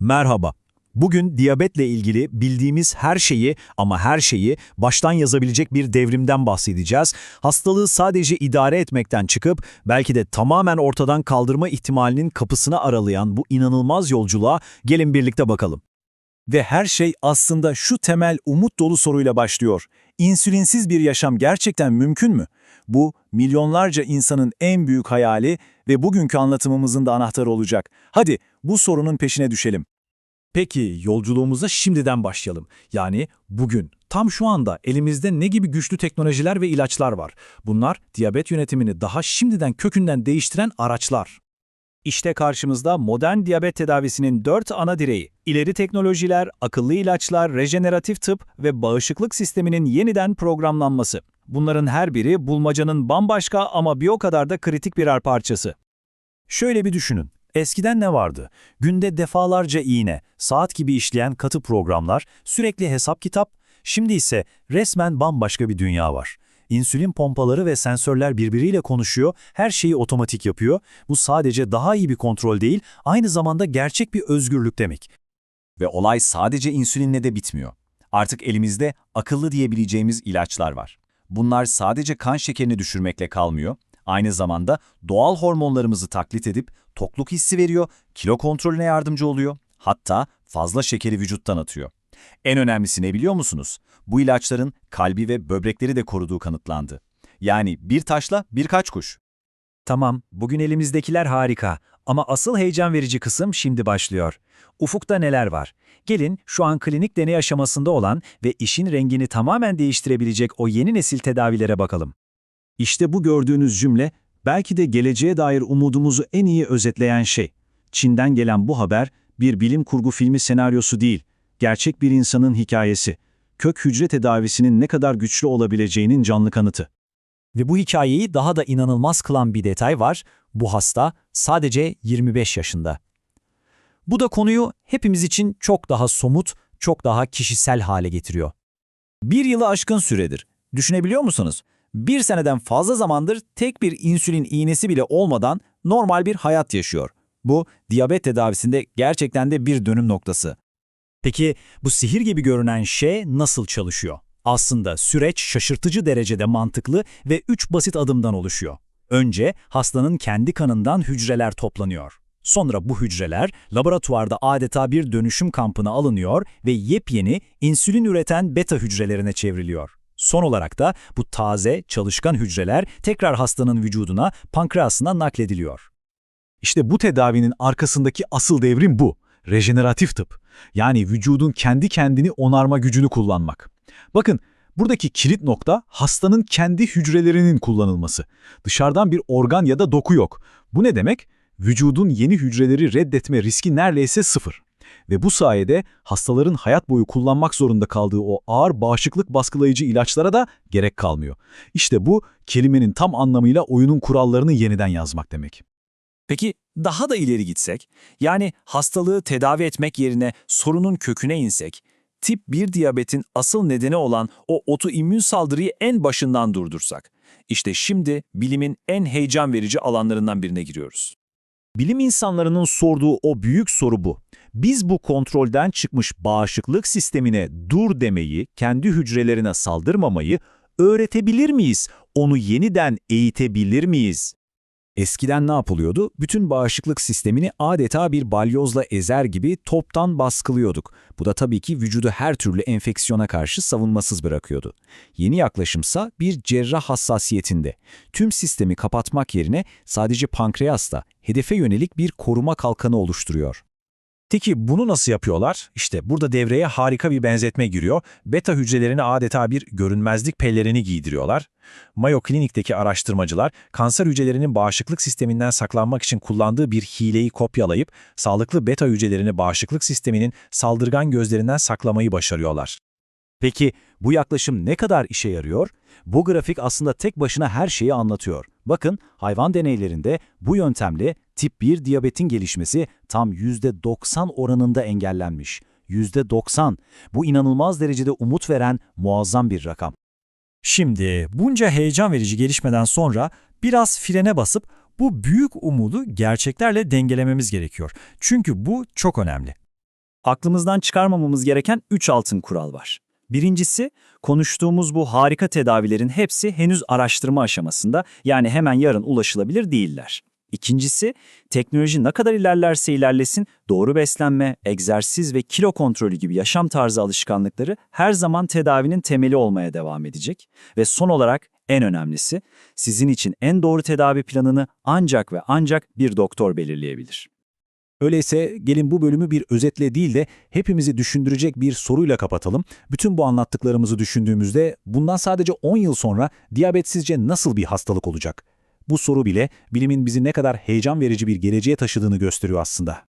Merhaba. Bugün diyabetle ilgili bildiğimiz her şeyi ama her şeyi baştan yazabilecek bir devrimden bahsedeceğiz. Hastalığı sadece idare etmekten çıkıp belki de tamamen ortadan kaldırma ihtimalinin kapısını aralayan bu inanılmaz yolculuğa gelin birlikte bakalım. Ve her şey aslında şu temel umut dolu soruyla başlıyor. İnsülinsiz bir yaşam gerçekten mümkün mü? Bu milyonlarca insanın en büyük hayali ve bugünkü anlatımımızın da anahtarı olacak. Hadi bu sorunun peşine düşelim. Peki yolculuğumuza şimdiden başlayalım. Yani bugün, tam şu anda elimizde ne gibi güçlü teknolojiler ve ilaçlar var? Bunlar diyabet yönetimini daha şimdiden kökünden değiştiren araçlar. İşte karşımızda modern diyabet tedavisinin dört ana direği. İleri teknolojiler, akıllı ilaçlar, rejeneratif tıp ve bağışıklık sisteminin yeniden programlanması. Bunların her biri bulmacanın bambaşka ama bir o kadar da kritik birer parçası. Şöyle bir düşünün. Eskiden ne vardı? Günde defalarca iğne, saat gibi işleyen katı programlar, sürekli hesap kitap, şimdi ise resmen bambaşka bir dünya var. İnsülin pompaları ve sensörler birbiriyle konuşuyor, her şeyi otomatik yapıyor. Bu sadece daha iyi bir kontrol değil, aynı zamanda gerçek bir özgürlük demek. Ve olay sadece insülinle de bitmiyor. Artık elimizde akıllı diyebileceğimiz ilaçlar var. Bunlar sadece kan şekerini düşürmekle kalmıyor, aynı zamanda doğal hormonlarımızı taklit edip tokluk hissi veriyor, kilo kontrolüne yardımcı oluyor, hatta fazla şekeri vücuttan atıyor. En önemlisi ne biliyor musunuz? Bu ilaçların kalbi ve böbrekleri de koruduğu kanıtlandı. Yani bir taşla birkaç kuş. Tamam, bugün elimizdekiler harika ama asıl heyecan verici kısım şimdi başlıyor. Ufukta neler var? Gelin şu an klinik deney aşamasında olan ve işin rengini tamamen değiştirebilecek o yeni nesil tedavilere bakalım. İşte bu gördüğünüz cümle belki de geleceğe dair umudumuzu en iyi özetleyen şey. Çin'den gelen bu haber bir bilim kurgu filmi senaryosu değil, gerçek bir insanın hikayesi. Kök hücre tedavisinin ne kadar güçlü olabileceğinin canlı kanıtı. Ve bu hikayeyi daha da inanılmaz kılan bir detay var. Bu hasta sadece 25 yaşında. Bu da konuyu hepimiz için çok daha somut, çok daha kişisel hale getiriyor. Bir yılı aşkın süredir. Düşünebiliyor musunuz? Bir seneden fazla zamandır tek bir insülin iğnesi bile olmadan normal bir hayat yaşıyor. Bu, diyabet tedavisinde gerçekten de bir dönüm noktası. Peki bu sihir gibi görünen şey nasıl çalışıyor? Aslında süreç şaşırtıcı derecede mantıklı ve üç basit adımdan oluşuyor. Önce hastanın kendi kanından hücreler toplanıyor. Sonra bu hücreler laboratuvarda adeta bir dönüşüm kampına alınıyor ve yepyeni insülin üreten beta hücrelerine çevriliyor. Son olarak da bu taze, çalışkan hücreler tekrar hastanın vücuduna, pankreasına naklediliyor. İşte bu tedavinin arkasındaki asıl devrim bu. Rejeneratif tıp. Yani vücudun kendi kendini onarma gücünü kullanmak. Bakın, buradaki kilit nokta hastanın kendi hücrelerinin kullanılması. Dışarıdan bir organ ya da doku yok. Bu ne demek? Vücudun yeni hücreleri reddetme riski neredeyse sıfır. Ve bu sayede hastaların hayat boyu kullanmak zorunda kaldığı o ağır bağışıklık baskılayıcı ilaçlara da gerek kalmıyor. İşte bu kelimenin tam anlamıyla oyunun kurallarını yeniden yazmak demek. Peki daha da ileri gitsek, yani hastalığı tedavi etmek yerine sorunun köküne insek, tip 1 diyabetin asıl nedeni olan o otoimmün saldırıyı en başından durdursak, işte şimdi bilimin en heyecan verici alanlarından birine giriyoruz. Bilim insanlarının sorduğu o büyük soru bu. Biz bu kontrolden çıkmış bağışıklık sistemine dur demeyi, kendi hücrelerine saldırmamayı öğretebilir miyiz? Onu yeniden eğitebilir miyiz? Eskiden ne yapılıyordu? Bütün bağışıklık sistemini adeta bir balyozla ezer gibi toptan baskılıyorduk. Bu da tabii ki vücudu her türlü enfeksiyona karşı savunmasız bırakıyordu. Yeni yaklaşımsa bir cerrah hassasiyetinde. Tüm sistemi kapatmak yerine sadece pankreasta hedefe yönelik bir koruma kalkanı oluşturuyor. Peki bunu nasıl yapıyorlar? İşte burada devreye harika bir benzetme giriyor. Beta hücrelerine adeta bir görünmezlik pellerini giydiriyorlar. Mayo Klinik'teki araştırmacılar kanser hücrelerinin bağışıklık sisteminden saklanmak için kullandığı bir hileyi kopyalayıp sağlıklı beta hücrelerini bağışıklık sisteminin saldırgan gözlerinden saklamayı başarıyorlar. Peki bu yaklaşım ne kadar işe yarıyor? Bu grafik aslında tek başına her şeyi anlatıyor. Bakın hayvan deneylerinde bu yöntemle tip 1 diyabetin gelişmesi tam %90 oranında engellenmiş. %90. Bu inanılmaz derecede umut veren muazzam bir rakam. Şimdi bunca heyecan verici gelişmeden sonra biraz frene basıp bu büyük umudu gerçeklerle dengelememiz gerekiyor. Çünkü bu çok önemli. aklımızdan çıkarmamamız gereken 3 altın kural var. Birincisi, konuştuğumuz bu harika tedavilerin hepsi henüz araştırma aşamasında yani hemen yarın ulaşılabilir değiller. İkincisi, teknoloji ne kadar ilerlerse ilerlesin doğru beslenme, egzersiz ve kilo kontrolü gibi yaşam tarzı alışkanlıkları her zaman tedavinin temeli olmaya devam edecek. Ve son olarak en önemlisi, sizin için en doğru tedavi planını ancak ve ancak bir doktor belirleyebilir. Öyleyse gelin bu bölümü bir özetle değil de hepimizi düşündürecek bir soruyla kapatalım. Bütün bu anlattıklarımızı düşündüğümüzde bundan sadece 10 yıl sonra diyabet sizce nasıl bir hastalık olacak? Bu soru bile bilimin bizi ne kadar heyecan verici bir geleceğe taşıdığını gösteriyor aslında.